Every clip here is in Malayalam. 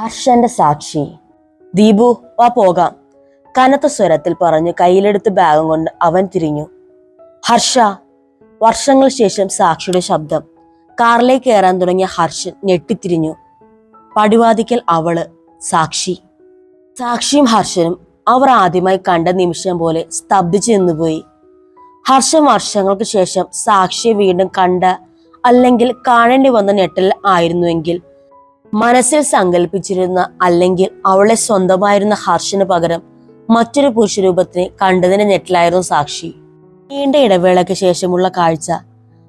ഹർഷന്റെ സാക്ഷി. ദീപു വാ പോകാം. കനത്ത സ്വരത്തിൽ പറഞ്ഞ് കയ്യിലെടുത്ത് ബാഗും കൊണ്ട് അവൻ തിരിഞ്ഞു. ഹർഷ വർഷങ്ങൾ ശേഷം സാക്ഷിയുടെ ശബ്ദം. കാറിലേക്ക് കയറാൻ തുടങ്ങിയ ഹർഷൻ ഞെട്ടിത്തിരിഞ്ഞു. പടിവാതിക്കൽ അവൾ സാക്ഷി. സാക്ഷിയും ഹർഷനും അവർ ആദ്യമായി കണ്ട നിമിഷം പോലെ സ്തബ്ധിച്ചു നിന്നുപോയി. ഹർഷൻ വർഷങ്ങൾക്ക് ശേഷം സാക്ഷിയെ വീണ്ടും കണ്ട അല്ലെങ്കിൽ കാണേണ്ടി വന്ന ഞെട്ടൽ ആയിരുന്നുവെങ്കിൽ മനസ്സിൽ സങ്കല്പിച്ചിരുന്ന അല്ലെങ്കിൽ അവളെ സ്വന്തമായിരുന്ന ഹർഷന് പകരം മറ്റൊരു പുരുഷരൂപത്തിനെ കണ്ടതിന്റെ ഞെട്ടിലായിരുന്നു സാക്ഷി. നീണ്ട ഇടവേളയ്ക്ക് ശേഷമുള്ള കാഴ്ച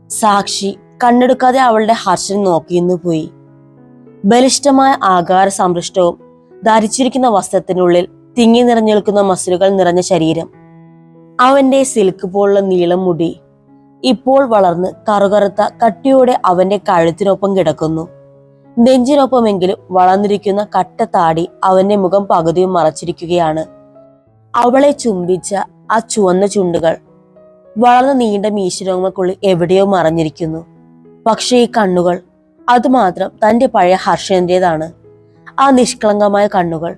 സാക്ഷി കണ്ണെടുക്കാതെ അവളുടെ ഹർഷൻ നോക്കിയെന്നു പോയി. ബലിഷ്ഠമായ ആകാര സംരഷ്ടവും ധരിച്ചിരിക്കുന്ന വസ്ത്രത്തിനുള്ളിൽ തിങ്ങി നിറഞ്ഞു നിൽക്കുന്ന മസിലുകൾ നിറഞ്ഞ ശരീരം. അവന്റെ സിൽക്ക് പോലുള്ള നീളം മുടി ഇപ്പോൾ വളർന്ന് കറുകറുത്ത കട്ടിയോടെ അവന്റെ കഴുത്തിനൊപ്പം കിടക്കുന്നു. നെഞ്ചിനൊപ്പമെങ്കിലും വളർന്നിരിക്കുന്ന കട്ട താടി അവന്റെ മുഖം പകുതിയും മറച്ചിരിക്കുകയാണ്. അവളെ ചുംബിച്ച ആ ചുവന്ന ചുണ്ടുകൾ വളർന്ന നീണ്ട മീശരോമക്കുള്ളിൽ എവിടെയോ മറഞ്ഞിരിക്കുന്നു. പക്ഷേ ഈ കണ്ണുകൾ അതുമാത്രം തന്റെ പഴയ ഹർഷന്റേതാണ്. ആ നിഷ്കളങ്കമായ കണ്ണുകൾ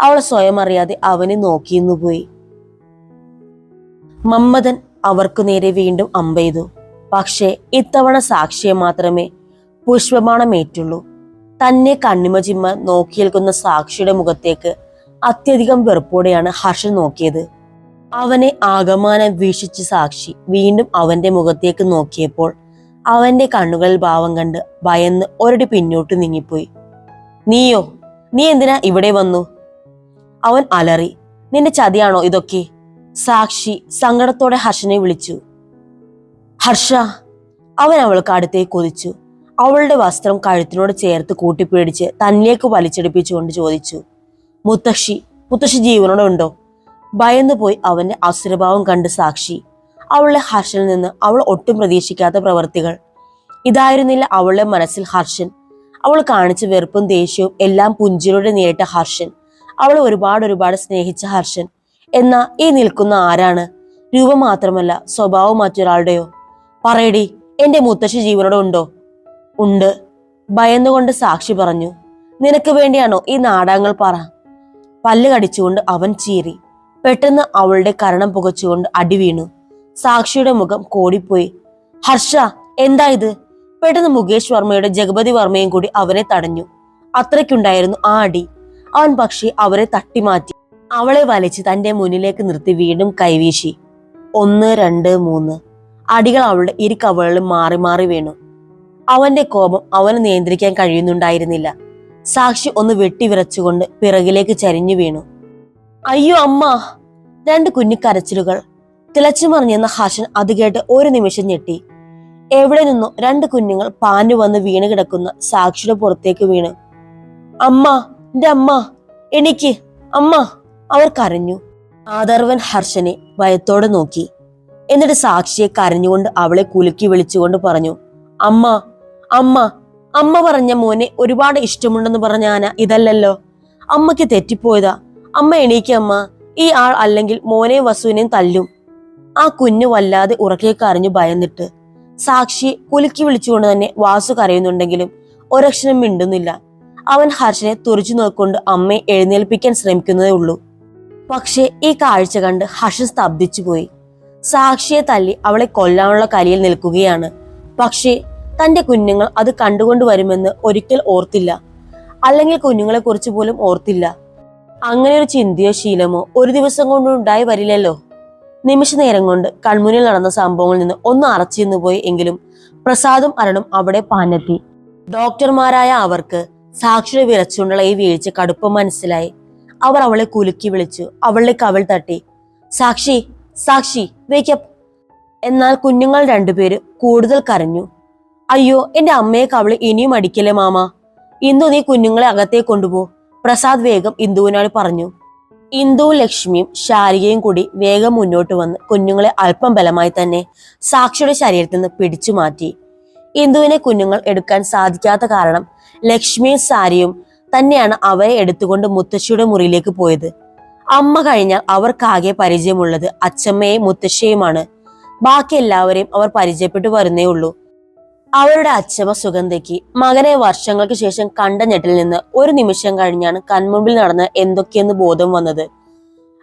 അവൾ സ്വയം അറിയാതെ അവനെ നോക്കിയിരുന്നു പോയി. മമ്മദൻ അവർക്കു നേരെ വീണ്ടും അമ്പെയ്തു. പക്ഷേ ഇത്തവണ സാക്ഷിയെ മാത്രമേ പുഷ്പബാണമേറ്റുള്ളൂ തന്നെ കണ്ണിമ ചിമ്മ നോക്കി നിൽക്കുന്ന സാക്ഷിയുടെ മുഖത്തേക്ക് അത്യധികം വെറുപ്പോടെയാണ് ഹർഷൻ നോക്കിയത്. അവനെ ആകമാനം വീക്ഷിച്ച സാക്ഷി വീണ്ടും അവന്റെ മുഖത്തേക്ക് നോക്കിയപ്പോൾ അവന്റെ കണ്ണുകളിൽ ഭാവം കണ്ട് ഭയന്ന് ഒരടി പിന്നോട്ട് നീങ്ങിപ്പോയി. നീയോ? നീ എന്തിനാ ഇവിടെ വന്നു? അവൻ അലറി. നിന്റെ ചതിയാണോ ഇതൊക്കെ? സാക്ഷി സങ്കടത്തോടെ ഹർഷനെ വിളിച്ചു. ഹർഷ അവൻ അവൾക്ക് അടുത്തേക്ക് കൊതിച്ചു. അവളുടെ വസ്ത്രം കഴുത്തിനോട് ചേർത്ത് കൂട്ടിപ്പിടിച്ച് തന്നിലേക്ക് വലിച്ചെടുപ്പിച്ചുകൊണ്ട് ചോദിച്ചു മുത്തശ്ശി മുത്തശ്ശി ജീവനോടെ ഉണ്ടോ? ഭയന്നു പോയി അവന്റെ അസുരഭാവം കണ്ട് സാക്ഷി അവളുടെ ഹർഷനിൽ നിന്ന് അവൾ ഒട്ടും പ്രതീക്ഷിക്കാത്ത പ്രവർത്തികൾ ഇതായിരുന്നില്ല അവളുടെ മനസ്സിൽ ഹർഷൻ. അവൾ കാണിച്ച വെറുപ്പും ദേഷ്യവും എല്ലാം പുഞ്ചിലൂടെ നേരിട്ട ഹർഷൻ. അവൾ ഒരുപാട് ഒരുപാട് സ്നേഹിച്ച ഹർഷൻ. എന്നാ ഈ നിൽക്കുന്ന ആരാണ്? രൂപം മാത്രമല്ല സ്വഭാവം മറ്റൊരാളുടെയോ? പറയടി എന്റെ മുത്തശ്ശി ജീവനോടെ ഉണ്ടോ? ഉണ്ട്. ഭയന്നുകൊണ്ട് സാക്ഷി പറഞ്ഞു നിനക്ക് വേണ്ടിയാണോ ഈ നാടകങ്ങൾ പറ. പല്ല് കടിച്ചുകൊണ്ട് അവൻ ചീറി. പെട്ടെന്ന് അവളുടെ കരണം പുകച്ചുകൊണ്ട് അടി വീണു. സാക്ഷിയുടെ മുഖം കോടിപ്പോയി. ഹർഷ എന്താ ഇത്? പെട്ടെന്ന് മുകേഷ് വർമ്മയുടെ ജഗപതി വർമ്മയും കൂടി അവനെ തടഞ്ഞു. അത്രയ്ക്കുണ്ടായിരുന്നു ആ അടി. അവൻ പക്ഷേ അവരെ തട്ടിമാറ്റി. അവളെ വലിച്ച് തന്റെ മുന്നിലേക്ക് നിർത്തി വീണ്ടും കൈവീശി. ഒന്ന് രണ്ട് മൂന്ന്. അടികൾ അവളുടെ ഇരു കവളിലും മാറി മാറി വീണു. അവന്റെ കോപം അവന് നിയന്ത്രിക്കാൻ കഴിയുന്നുണ്ടായിരുന്നില്ല. സാക്ഷി ഒന്ന് വെട്ടിവിറച്ചുകൊണ്ട് പിറകിലേക്ക് ചരിഞ്ഞു വീണു. അയ്യോ അമ്മ! രണ്ട് കുഞ്ഞു കരച്ചിലുകൾ തിളച്ചു മറിഞ്ഞെന്ന ഹർഷൻ അത് കേട്ട് ഒരു നിമിഷം ഞെട്ടി. എവിടെ നിന്നോ രണ്ട് കുഞ്ഞുങ്ങൾ പാഞ്ഞു വന്ന് വീണ് കിടക്കുന്ന സാക്ഷിയുടെ പുറത്തേക്ക് വീണ്. അമ്മ എന്റെ അമ്മ എനിക്ക് അമ്മ അവർ കരഞ്ഞു. ആദർവൻ ഹർഷനെ ഭയത്തോടെ നോക്കി. എന്നിട്ട് സാക്ഷിയെ കരഞ്ഞുകൊണ്ട് അവളെ കുലുക്കി വിളിച്ചുകൊണ്ട് പറഞ്ഞു അമ്മ അമ്മ അമ്മ പറഞ്ഞ മോനെ ഒരുപാട് ഇഷ്ടമുണ്ടെന്ന് പറഞ്ഞ ആന ഇതല്ലല്ലോ. അമ്മയ്ക്ക് തെറ്റിപ്പോയതാ. അമ്മ എണീക്കമ്മ ഈ ആൾ അല്ലെങ്കിൽ മോനെയും വസുവിനെയും തല്ലും. ആ കുഞ്ഞു വല്ലാതെ ഉറക്കെ കരഞ്ഞു ഭയന്നിട്ട്. സാക്ഷി കുലുക്കി വിളിച്ചുകൊണ്ട് തന്നെ വാസു കരയുന്നുണ്ടെങ്കിലും ഒരക്ഷരം മിണ്ടുന്നില്ല. അവൻ ഹർഷനെ തുറച്ചു നോക്കൊണ്ട് അമ്മയെ എഴുന്നേൽപ്പിക്കാൻ ശ്രമിക്കുന്നതേ ഉള്ളൂ. പക്ഷേ ഈ കാഴ്ച കണ്ട് ഹർഷൻ സ്തബ്ധിച്ചു പോയി. സാക്ഷിയെ തല്ലി അവളെ കൊല്ലാനുള്ള കലിയിൽ നിൽക്കുകയാണ്. പക്ഷേ തന്റെ കുഞ്ഞുങ്ങൾ അത് കണ്ടുകൊണ്ട് വരുമെന്ന് ഒരിക്കൽ ഓർത്തില്ല. അല്ലെങ്കിൽ കുഞ്ഞുങ്ങളെ കുറിച്ച് പോലും ഓർത്തില്ല. അങ്ങനെ ഒരു ചിന്തയോ ശീലമോ ഒരു ദിവസം കൊണ്ട് ഉണ്ടായി വരില്ലല്ലോ. നിമിഷ നേരം കൊണ്ട് കൺമുന്നിൽ നടന്ന സംഭവങ്ങളിൽ നിന്ന് ഒന്ന് അറച്ചിരുന്നു പോയി എങ്കിലും പ്രസാദും അരണും അവിടെ പാഞ്ഞെത്തി. ഡോക്ടർമാരായ അവർക്ക് സാക്ഷിയുടെ വിറച്ചുകൊണ്ടുള്ള ഈ വീഴ്ച കടുപ്പം മനസ്സിലായി. അവർ അവളെ കുലുക്കി വിളിച്ചു. അവളുടെ കവിൾ തട്ടി. സാക്ഷി സാക്ഷി വേക്കപ്പ് എന്നാൽ കുഞ്ഞുങ്ങൾ രണ്ടുപേര് കൂടുതൽ കരഞ്ഞു. അയ്യോ എന്റെ അമ്മയെ കവൾ ഇനിയും അടിക്കല്ലേ മാമ? ഇന്ദു നീ കുഞ്ഞുങ്ങളെ അകത്തേക്ക് കൊണ്ടുപോ. പ്രസാദ് വേഗം ഇന്ദുവിനോട് പറഞ്ഞു. ഇന്ദുവും ലക്ഷ്മിയും ശാരികയും കൂടി വേഗം മുന്നോട്ട് വന്ന് കുഞ്ഞുങ്ങളെ അല്പം ബലമായി തന്നെ സാക്ഷിയുടെ ശരീരത്തിൽ നിന്ന് പിടിച്ചു മാറ്റി. ഇന്ദുവിനെ കുഞ്ഞുങ്ങൾ എടുക്കാൻ സാധിക്കാത്ത കാരണം ലക്ഷ്മിയും സാരിയും തന്നെയാണ് അവരെ എടുത്തുകൊണ്ട് മുത്തശ്ശിയുടെ മുറിയിലേക്ക് പോയത്. അമ്മ കഴിഞ്ഞാൽ അവർക്കാകെ പരിചയമുള്ളത് അച്ചമ്മയെയും മുത്തശ്ശിയുമാണ് ബാക്കി എല്ലാവരെയും അവർ പരിചയപ്പെട്ടു വരുന്നേ ഉള്ളൂ. അവരുടെ അച്ഛമ്മ സുഗന്ധയ്ക്ക് മകനെ വർഷങ്ങൾക്ക് ശേഷം കണ്ട ഞെട്ടിൽ നിന്ന് ഒരു നിമിഷം കഴിഞ്ഞാണ് കൺമുമ്പിൽ നടന്ന് എന്തൊക്കെയെന്ന് ബോധം വന്നത്.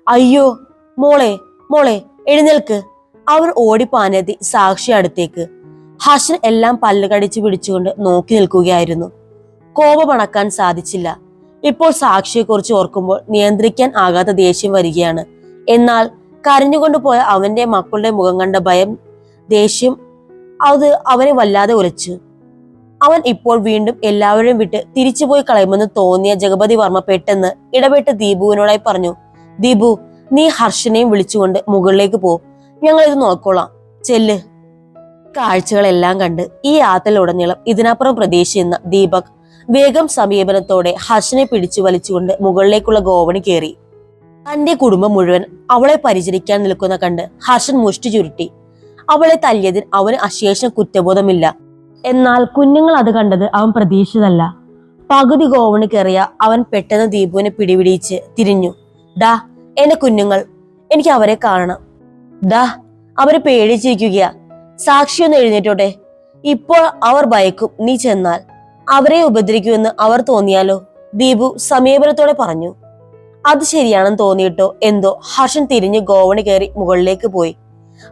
അയ്യോ മോളെ മോളെ എഴുന്നേൽക്ക്. അവർ ഓടിപ്പാനെത്തി സാക്ഷി അടുത്തേക്ക്. ഹർഷൻ എല്ലാം പല്ലുകടിച്ച് പിടിച്ചുകൊണ്ട് നോക്കി നിൽക്കുകയായിരുന്നു. കോപമണക്കാൻ സാധിച്ചില്ല. ഇപ്പോൾ സാക്ഷിയെക്കുറിച്ച് ഓർക്കുമ്പോൾ നിയന്ത്രിക്കാൻ ആകാത്ത ദേഷ്യം വരികയാണ്. എന്നാൽ കരഞ്ഞുകൊണ്ട് പോയ അവന്റെ മക്കളുടെ മുഖം കണ്ട ഭയം ദേഷ്യം അത് അവനെ വല്ലാതെ ഉലച്ചു അവൻ ഇപ്പോൾ വീണ്ടും എല്ലാവരെയും വിട്ട് തിരിച്ചുപോയി കളയുമെന്ന് തോന്നിയ ജഗപതി വർമ്മ പെട്ടെന്ന് ഇടപെട്ട് ദീപുവിനോടായി പറഞ്ഞു ദീപു നീ ഹർഷനെയും വിളിച്ചുകൊണ്ട് മുകളിലേക്ക് പോ. ഞങ്ങൾ ഇത് നോക്കോളാം. ചെല്ല്. കാഴ്ചകളെല്ലാം കണ്ട് ഈ യാത്രയിലുടനീളം ഇതിനപ്പുറം പ്രതീക്ഷിക്കുന്ന ദീപക് വേഗം സമീപനത്തോടെ ഹർഷനെ പിടിച്ചു വലിച്ചുകൊണ്ട് മുകളിലേക്കുള്ള ഗോവണി കയറി. തന്റെ കുടുംബം മുഴുവൻ അവളെ പരിചരിക്കാൻ നിൽക്കുന്ന കണ്ട് ഹർഷൻ മുഷ്ടി ചുരുട്ടി. അവളെ തല്ലിയതിൽ അവന് അശേഷം കുറ്റബോധമില്ല. എന്നാൽ കുഞ്ഞുങ്ങൾ അത് കണ്ടത് അവൻ പ്രതീക്ഷിച്ചതല്ല. പകുതി ഗോവണി കയറിയ അവൻ പെട്ടെന്ന് ദീപുവിനെ പിടിപിടിച്ച് തിരിഞ്ഞു. ഡാ എന്റെ കുഞ്ഞുങ്ങൾ എനിക്ക് അവരെ കാണണം. ഡാ അവർ പേടിച്ചിരിക്കുകയാ. സാക്ഷിയൊന്ന് എഴുന്നേറ്റോട്ടെ. ഇപ്പോൾ അവർ ഭയക്കും നീ ചെന്നാൽ. അവരെ ഉപദ്രവിക്കുമെന്ന് അവർ തോന്നിയാലോ? ദീപു സമീപനത്തോടെ പറഞ്ഞു. അത് ശരിയാണെന്ന് തോന്നിയിട്ടോ? എന്തോ? ഹർഷൻ തിരിഞ്ഞ് ഗോവണി കയറി മുകളിലേക്ക് പോയി.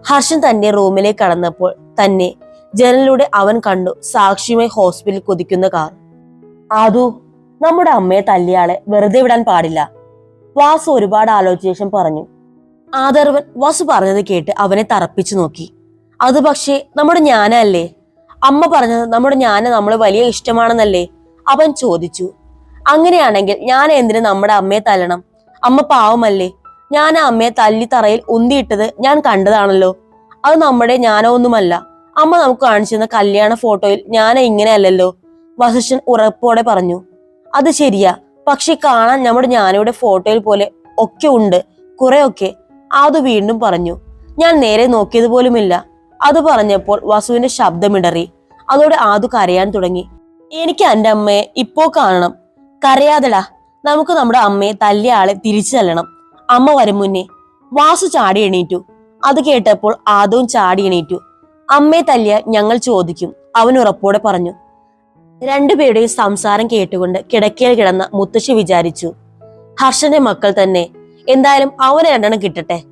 ഹർഷൻ തന്റെ റൂമിലേക്ക് കടന്നപ്പോൾ തന്നെ ജനലിലൂടെ അവൻ കണ്ടു സാക്ഷിയുമായി ഹോസ്പിറ്റലിൽ കൊതിക്കുന്ന കാർ. ആദു നമ്മുടെ അമ്മയെ തല്ലിയാളെ വെറുതെ വിടാൻ പാടില്ല വാസു ഒരുപാട് ആലോചിച്ച ശേഷം പറഞ്ഞു. ആദർവൻ വാസു പറഞ്ഞത് കേട്ട് അവനെ തറപ്പിച്ചു നോക്കി. അത് പക്ഷേ നമ്മുടെ ജ്ഞാനല്ലേ അമ്മ പറഞ്ഞത് നമ്മുടെ ഞാൻ നമ്മൾ വലിയ ഇഷ്ടമാണെന്നല്ലേ? അവൻ ചോദിച്ചു. അങ്ങനെയാണെങ്കിൽ ഞാൻ എന്തിനു നമ്മുടെ അമ്മയെ തല്ലണം? അമ്മ പാവമല്ലേ? ഞാൻ ആ അമ്മയെ തല്ലി തറയിൽ ഉന്തിയിട്ടത് ഞാൻ കണ്ടതാണല്ലോ. അത് നമ്മുടെ ജ്ഞാനമൊന്നുമല്ല അമ്മ നമുക്ക് കാണിച്ചിരുന്ന കല്യാണ ഫോട്ടോയിൽ ഞാൻ ഇങ്ങനെയല്ലല്ലോ. വസിഷ്ഠൻ ഉറപ്പോടെ പറഞ്ഞു അത് ശരിയാ. പക്ഷെ കാണാൻ നമ്മുടെ ഞാനയുടെ ഫോട്ടോയിൽ പോലെ ഒക്കെ ഉണ്ട്. കുറെയൊക്കെ. അത് വീണ്ടും പറഞ്ഞു ഞാൻ നേരെ നോക്കിയത് പോലുമില്ല. അത് പറഞ്ഞപ്പോൾ വസുവിന്റെ ശബ്ദമിടറി അതോടെ ആദു കരയാൻ തുടങ്ങി എനിക്ക് എന്റെ അമ്മയെ ഇപ്പോ കാണണം. കരയാതെടാ. നമുക്ക് നമ്മുടെ അമ്മയെ തല്ലിയ ആളെ തിരിച്ചു തല്ലണം. അമ്മ വരും മുന്നേ വാസു ചാടി എണീറ്റു. അത് കേട്ടപ്പോൾ ആദവും ചാടി എണീറ്റു. അമ്മയെ തല്ലിയ ഞങ്ങൾ ചോദിക്കും. അവൻ ഉറപ്പോടെ പറഞ്ഞു. രണ്ടുപേരുടെയും സംസാരം കേട്ടുകൊണ്ട് കിടക്കയിൽ കിടന്ന മുത്തശ്ശി വിചാരിച്ചു ഹർഷന്റെ മക്കൾ തന്നെ. എന്തായാലും അവന് രണ്ടെണ്ണം കിട്ടട്ടെ.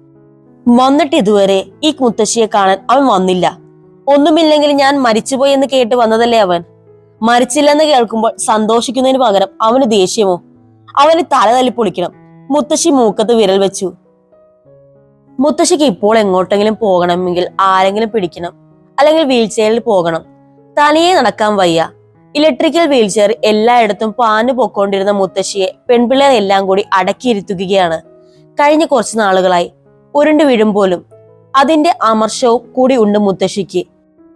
വന്നിട്ട് ഇതുവരെ ഈ മുത്തശ്ശിയെ കാണാൻ അവൻ വന്നില്ല. ഒന്നുമില്ലെങ്കിൽ ഞാൻ മരിച്ചുപോയി എന്ന് കേട്ട് വന്നതല്ലേ അവൻ? മരിച്ചില്ലെന്ന് കേൾക്കുമ്പോൾ സന്തോഷിക്കുന്നതിന് പകരം അവന് ദേഷ്യമോ? അവന് തല തല്ലി പൊളിക്കണം. മുത്തശ്ശി മൂക്കത്ത് വിരൽ വെച്ചു. മുത്തശ്ശിക്ക് ഇപ്പോൾ എങ്ങോട്ടെങ്കിലും പോകണമെങ്കിൽ ആരെങ്കിലും പിടിക്കണം. അല്ലെങ്കിൽ വീൽ ചെയറിൽ പോകണം. തനിയെ നടക്കാൻ വയ്യ. ഇലക്ട്രിക്കൽ വീൽ ചെയർ എല്ലായിടത്തും പാഞ്ഞു പൊക്കോണ്ടിരുന്ന മുത്തശ്ശിയെ പെൺപിള്ളേർ എല്ലാം കൂടി അടക്കിയിരുത്തുകയാണ്. കഴിഞ്ഞ കുറച്ച് നാളുകളായി. ഉരുണ്ടു വീഴും പോലും. അതിന്റെ അമർഷവും കൂടി ഉണ്ട് മുത്തശ്ശിക്ക്.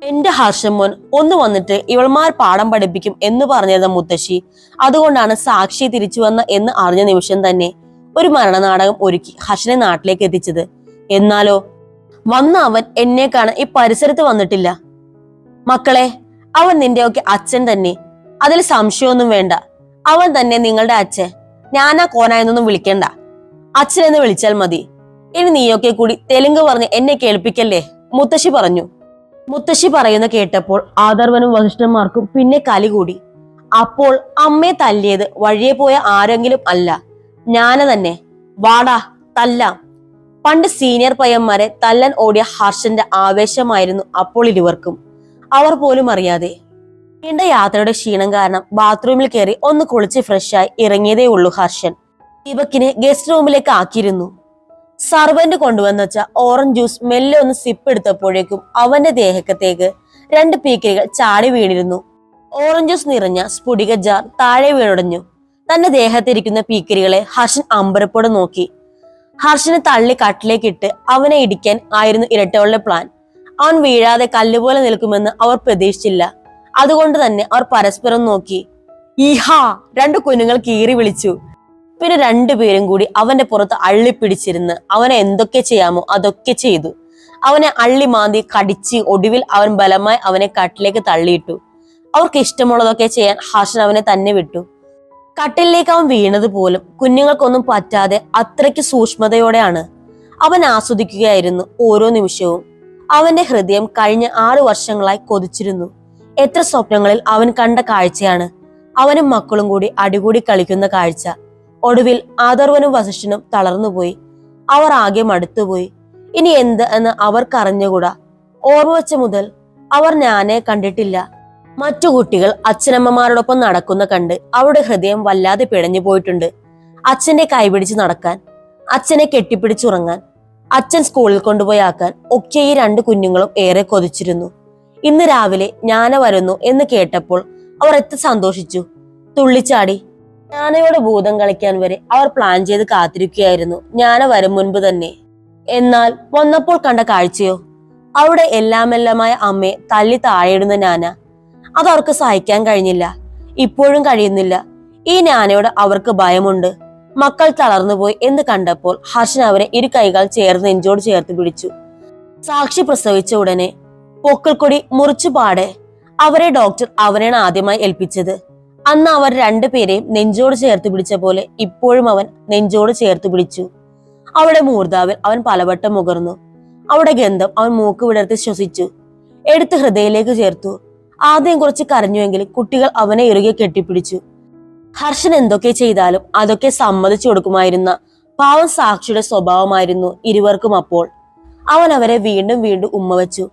എന്റെ ഹർഷം മോൻ ഒന്ന് വന്നിട്ട് ഇവൾമാർ പാഠം പഠിപ്പിക്കും എന്ന് പറഞ്ഞിരുന്ന മുത്തശ്ശി അതുകൊണ്ടാണ് സാക്ഷി തിരിച്ചു വന്ന എന്ന് അറിഞ്ഞ നിമിഷം തന്നെ ഒരു മരണനാടകം ഒരുക്കി ഹർഷനെ നാട്ടിലേക്ക് എത്തിച്ചത്. എന്നാലോ? വന്ന അവൻ എന്നെ കാണാൻ ഈ പരിസരത്ത് വന്നിട്ടില്ല. മക്കളെ അവൻ നിന്റെയൊക്കെ അച്ഛൻ തന്നെ. അതിൽ സംശയമൊന്നും വേണ്ട. അവൻ തന്നെ നിങ്ങളുടെ അച്ഛൻ. ഞാനാ കോനായെന്നൊന്നും വിളിക്കണ്ട. അച്ഛൻ എന്ന് വിളിച്ചാൽ മതി. ഇനി നീയൊക്കെ കൂടി തെലുങ്ക് പറഞ്ഞ് എന്നെ കേൾപ്പിക്കല്ലേ? മുത്തശ്ശി പറഞ്ഞു. മുത്തശ്ശി പറയുന്ന കേട്ടപ്പോൾ ആദർവനും വസിഷ്ഠന്മാർക്കും പിന്നെ കലി കൂടി. അപ്പോൾ അമ്മയെ തല്ലിയത് വഴിയെ പോയ ആരെങ്കിലും അല്ല. ഞാന തന്നെ. വാടാ തല്ലാം. പണ്ട് സീനിയർ പയ്യന്മാരെ തല്ലൻ ഓടിയ ഹർഷന്റെ ആവേശമായിരുന്നു അപ്പോൾ ഇരുവർക്കും. അവർ പോലും അറിയാതെ. നീണ്ട യാത്രയുടെ ക്ഷീണം കാരണം ബാത്റൂമിൽ കയറി ഒന്ന് കുളിച്ച് ഫ്രഷായി ഇറങ്ങിയതേ ഉള്ളൂ ഹർഷൻ. ദീപക്കിനെ ഗസ്റ്റ് റൂമിലേക്ക് ആക്കിയിരുന്നു. സർവന്റ് കൊണ്ടുവന്ന വെച്ച ഓറഞ്ച് ജ്യൂസ് മെല്ലെ ഒന്ന് സിപ്പ് എടുത്തപ്പോഴേക്കും അവന്റെ ദേഹക്കത്തേക്ക് രണ്ട് പീക്കലുകൾ ചാടി വീണിരുന്നു. ഓറഞ്ച് ജ്യൂസ് നിറഞ്ഞ സ്ഫുടിക ജാർ താഴെ വീണുടഞ്ഞു. തന്റെ ദേഹത്തിരിക്കുന്ന പീക്കരികളെ ഹർഷൻ അമ്പരപ്പോടെ നോക്കി. ഹർഷനെ തള്ളി കട്ടിലേക്കിട്ട് അവനെ ഇടിക്കാൻ ആയിരുന്നു ഇരട്ടകളുടെ പ്ലാൻ അവൻ വീഴാതെ കല്ലുപോലെ നിൽക്കുമെന്ന് അവർ പ്രതീക്ഷിച്ചില്ല. അതുകൊണ്ട് തന്നെ അവർ പരസ്പരം നോക്കി. ഈഹാ രണ്ട് കുഞ്ഞുങ്ങൾ കീറി വിളിച്ചു. പിന്നെ രണ്ടുപേരും കൂടി അവന്റെ പുറത്ത് അള്ളിപ്പിടിച്ചിരുന്ന് അവനെ എന്തൊക്കെ ചെയ്യാമോ അതൊക്കെ ചെയ്തു. അവനെ അള്ളി മാന്തി കടിച്ച് ഒടുവിൽ അവൻ ബലമായി അവനെ കട്ടിലേക്ക് തള്ളിയിട്ടു. അവർക്ക് ഇഷ്ടമുള്ളതൊക്കെ ചെയ്യാൻ ഹർഷൻ അവനെ തന്നെ വിട്ടു. കട്ടിലേക്ക് അവൻ വീണത് പോലും കുഞ്ഞുങ്ങൾക്കൊന്നും പറ്റാതെ അത്രയ്ക്ക് സൂക്ഷ്മതയോടെയാണ് അവൻ ആസ്വദിക്കുകയായിരുന്നു ഓരോ നിമിഷവും. അവന്റെ ഹൃദയം കഴിഞ്ഞ ആറു വർഷങ്ങളായി കൊതിച്ചിരുന്നു. എത്ര സ്വപ്നങ്ങളിൽ അവൻ കണ്ട കാഴ്ചയാണ്. അവനും മക്കളും കൂടി അടികൂടി കളിക്കുന്ന കാഴ്ച. ഒടുവിൽ ആദർവനും വസിഷ്ഠനും തളർന്നുപോയി. അവർ ആകെ മടുത്തുപോയി. ഇനി എന്ത് എന്ന് അവർക്കറിഞ്ഞുകൂടാ. ഓർമ്മ വെച്ച മുതൽ അവർ ഞാനെ കണ്ടിട്ടില്ല. മറ്റു കുട്ടികൾ അച്ഛനമ്മമാരോടൊപ്പം നടക്കുന്ന കണ്ട് അവരുടെ ഹൃദയം വല്ലാതെ പിടഞ്ഞു പോയിട്ടുണ്ട്. അച്ഛന്റെ കൈപിടിച്ച് നടക്കാൻ അച്ഛനെ കെട്ടിപ്പിടിച്ചുറങ്ങാൻ അച്ഛൻ സ്കൂളിൽ കൊണ്ടുപോയി ആക്കാൻ ഒക്കെ ഈ രണ്ട് കുഞ്ഞുങ്ങളും ഏറെ കൊതിച്ചിരുന്നു. ഇന്ന് രാവിലെ ഞാന വരുന്നു എന്ന് കേട്ടപ്പോൾ അവർ എത്ര സന്തോഷിച്ചു. തുള്ളിച്ചാടി. ഞാനയോട് ഭൂതം കളിക്കാൻ വരെ അവർ പ്ലാൻ ചെയ്ത് കാത്തിരിക്കുകയായിരുന്നു. ഞാന വരും മുൻപ് തന്നെ. എന്നാൽ വന്നപ്പോൾ കണ്ട കാഴ്ചയോ? അവിടെ എല്ലാമെല്ലാമായ അമ്മയെ തല്ലി താഴെയിടുന്ന ഞാന അത് അവർക്ക് സഹിക്കാൻ കഴിഞ്ഞില്ല. ഇപ്പോഴും കഴിയുന്നില്ല. ഈ ഞാനയോട് അവർക്ക് ഭയമുണ്ട്. മക്കൾ തളർന്നുപോയി എന്ന് കണ്ടപ്പോൾ ഹർഷൻ അവരെ ഇരു കൈകൾ ചേർന്ന് നെഞ്ചോട് ചേർത്ത് പിടിച്ചു. സാക്ഷി പ്രസവിച്ച ഉടനെ പൊക്കിൾക്കൊടി മുറിച്ചു പാടെ അവരെ ഡോക്ടർ അവനാണ് ആദ്യമായി ഏൽപ്പിച്ചത്. അന്ന് അവർ രണ്ടുപേരെയും നെഞ്ചോട് ചേർത്ത് പിടിച്ച പോലെ ഇപ്പോഴും അവൻ നെഞ്ചോട് ചേർത്ത് പിടിച്ചു. അവിടെ മൂർധാവിൽ അവൻ പലവട്ടം മുകർന്നു അവിടെ ഗന്ധം അവൻ മൂക്ക് വിടർത്തി ശ്വസിച്ചു. എടുത്ത് ഹൃദയത്തിലേക്ക് ചേർത്തു. ആദ്യം കുറച്ച് കരഞ്ഞുവെങ്കിൽ കുട്ടികൾ അവനെ ഇറുകെ കെട്ടിപ്പിടിച്ചു. ഹർഷൻ എന്തൊക്കെ ചെയ്താലും അതൊക്കെ സമ്മതിച്ചു കൊടുക്കുമായിരുന്ന പാവം സാക്ഷിയുടെ സ്വഭാവമായിരുന്നു ഇരുവർക്കും അപ്പോൾ. അവൻ അവരെ വീണ്ടും വീണ്ടും ഉമ്മ വെച്ചു.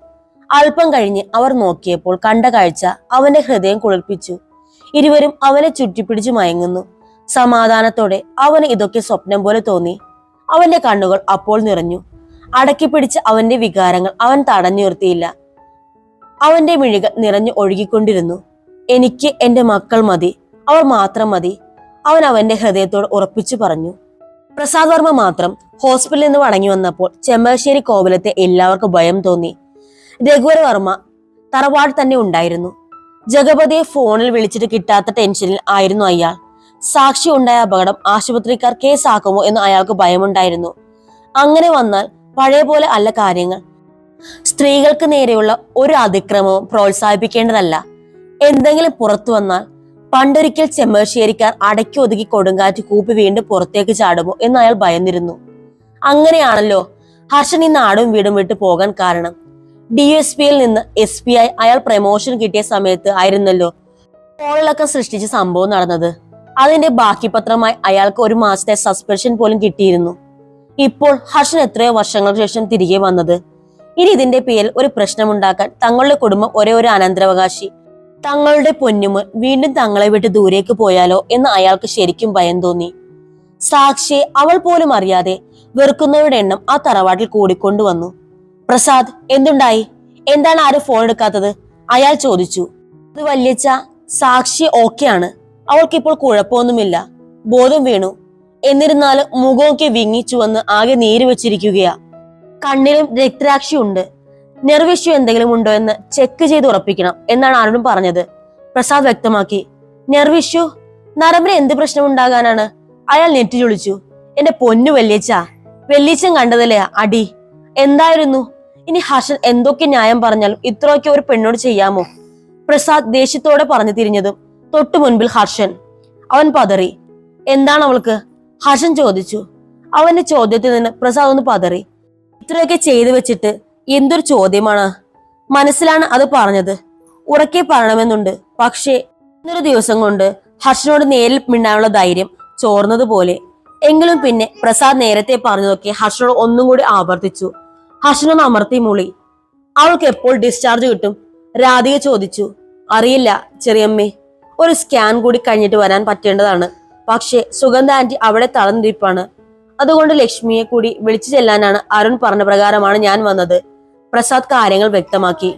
അല്പം കഴിഞ്ഞ് അവർ നോക്കിയപ്പോൾ കണ്ട കാഴ്ച അവന്റെ ഹൃദയം കുളിർപ്പിച്ചു. ഇരുവരും അവനെ ചുറ്റിപ്പിടിച്ചു മയങ്ങുന്നു. സമാധാനത്തോടെ അവന് ഇതൊക്കെ സ്വപ്നം പോലെ തോന്നി. അവന്റെ കണ്ണുകൾ അപ്പോൾ നിറഞ്ഞു. അടക്കിപ്പിടിച്ച അവന്റെ വികാരങ്ങൾ അവൻ തടഞ്ഞു നിർത്തിയില്ല അവന്റെ മിഴികൾ നിറഞ്ഞു ഒഴുകിക്കൊണ്ടിരുന്നു. എനിക്ക് എന്റെ മക്കൾ മതി അവർ മാത്രം മതി അവൻ അവന്റെ ഹൃദയത്തോട് ഉറപ്പിച്ചു പറഞ്ഞു. പ്രസാദ് വർമ്മ മാത്രം ഹോസ്പിറ്റലിൽ നിന്ന് മടങ്ങി വന്നപ്പോൾ ചെമ്പശ്ശേരി കോവിലത്തെ എല്ലാവർക്കും ഭയം തോന്നി. രഘുവര വർമ്മ തറവാട് തന്നെ ഉണ്ടായിരുന്നു. ജഗപതിയെ ഫോണിൽ വിളിച്ചിട്ട് കിട്ടാത്ത ടെൻഷനിൽ ആയിരുന്നു അയാൾ. സാക്ഷി ഉണ്ടായ അപകടം ആശുപത്രിക്കാർ കേസാക്കുമോ എന്ന് അയാൾക്ക് ഭയമുണ്ടായിരുന്നു. അങ്ങനെ വന്നാൽ പഴയ പോലെ അല്ല കാര്യങ്ങൾ. സ്ത്രീകൾക്ക് നേരെയുള്ള ഒരു അതിക്രമവും പ്രോത്സാഹിപ്പിക്കേണ്ടതല്ല. എന്തെങ്കിലും പുറത്തു വന്നാൽ പണ്ടൊരിക്കൽ ചെമ്മശ്ശേരിക്കാർ അടക്കി ഒതുക്കി കൊടുങ്കാറ്റ് കൂപ്പി വീണ്ടും പുറത്തേക്ക് ചാടുമോ എന്ന് അയാൾ ഭയന്നിരുന്നു. അങ്ങനെയാണല്ലോ ഹർഷൻ ഈ നാടും വീടും വിട്ടു പോകാൻ കാരണം. ഡി എസ് പിയിൽ നിന്ന് എസ് പി ആയി അയാൾ പ്രമോഷൻ കിട്ടിയ സമയത്ത് ആയിരുന്നല്ലോ കോളിളക്കം സൃഷ്ടിച്ച സംഭവം നടന്നത്. അതിന്റെ ബാക്കി പത്രമായി അയാൾക്ക് ഒരു മാസത്തെ സസ്പെൻഷൻ പോലും കിട്ടിയിരുന്നു. ഇപ്പോൾ ഹർഷൻ എത്രയോ വർഷങ്ങൾക്ക് ശേഷം തിരികെ വന്നത് ഇനി ഇതിന്റെ പേരിൽ ഒരു പ്രശ്നമുണ്ടാക്കാൻ തങ്ങളുടെ കുടുംബം ഒരേ ഒരു അനന്തരാവകാശി. തങ്ങളുടെ പൊന്നുമോൻ വീണ്ടും തങ്ങളെ വിട്ട് ദൂരേക്ക് പോയാലോ എന്ന് അയാൾക്ക് ശരിക്കും ഭയം തോന്നി. സാക്ഷിയെ അവൾ പോലും അറിയാതെ വെറുക്കുന്നവരുടെ എണ്ണം ആ തറവാട്ടിൽ കൂടിക്കൊണ്ടുവന്നു പ്രസാദ് എന്തുണ്ടായി? എന്താണ് ആരും ഫോൺ എടുക്കാത്തത്? അയാൾ ചോദിച്ചു. അത് വല്യച്ച സാക്ഷി ഓക്കെയാണ് അവൾക്കിപ്പോൾ കുഴപ്പമൊന്നുമില്ല. ബോധം വീണു. എന്നിരുന്നാലും മുഖമൊക്കെ വിങ്ങിച്ചുവന്ന് ആകെ നീര് വെച്ചിരിക്കുകയാ. കണ്ണിലും രക്തരാക്ഷിയുണ്ട് നെർവിഷ്യൂ എന്തെങ്കിലും ഉണ്ടോ എന്ന് ചെക്ക് ചെയ്ത് ഉറപ്പിക്കണം എന്നാണ് ആരോടും പറഞ്ഞത്. പ്രസാദ് വ്യക്തമാക്കി നെർവിഷ്യൂ നരമ്പിന് എന്ത് പ്രശ്നം ഉണ്ടാകാനാണ് അയാൾ നെറ്റി ചൊളിച്ചു എന്റെ പൊന്നു വെല്ലിച്ച വെല്ലിച്ചൻ കണ്ടതല്ലേ അടി. എന്തായിരുന്നു? ഇനി ഹർഷൻ എന്തൊക്കെ ന്യായം പറഞ്ഞാലും ഇത്രയൊക്കെ ഒരു പെണ്ണോട് ചെയ്യാമോ? പ്രസാദ് ദേഷ്യത്തോടെ പറഞ്ഞു തിരിഞ്ഞതും തൊട്ടു മുൻപിൽ ഹർഷൻ. അവൻ പതറി. എന്താണ് അവൾക്ക്? ഹർഷൻ ചോദിച്ചു. അവന്റെ ചോദ്യത്തിൽ നിന്ന് പ്രസാദ് ഒന്ന് പതറി. ഇത്രയൊക്കെ ചെയ്തു വെച്ചിട്ട് എന്തൊരു ചോദ്യമാണ്? മനസ്സിലാണ് അത് പറഞ്ഞത്. ഉറക്കെ പറയണമെന്നുണ്ട്. പക്ഷേ ഇന്നൊരു ദിവസം കൊണ്ട് ഹർഷനോട് നേരിൽ മിണ്ടാനുള്ള ധൈര്യം ചോർന്നതുപോലെ എങ്കിലും പിന്നെ പ്രസാദ് നേരത്തെ പറഞ്ഞതൊക്കെ ഹർഷനോട് ഒന്നും കൂടി ആവർത്തിച്ചു. ഹർഷനൊന്ന് അമർത്തി മൂളി. അവൾക്ക് എപ്പോൾ ഡിസ്ചാർജ് കിട്ടും? രാധിക ചോദിച്ചു. അറിയില്ല ചെറിയമ്മേ. ഒരു സ്കാൻ കൂടി കഴിഞ്ഞിട്ട് വരാൻ പറ്റേണ്ടതാണ്. പക്ഷേ സുഗന്ധ ആന്റി അവിടെ തളർന്നിരിപ്പാണ്. അതുകൊണ്ട് ലക്ഷ്മിയെ കൂടി വിളിച്ചു ചെല്ലാനാണ് അരുൺ പറഞ്ഞ പ്രകാരമാണ് ഞാൻ വന്നത്. പ്രസാദ് കാര്യങ്ങൾ വ്യക്തമാക്കി.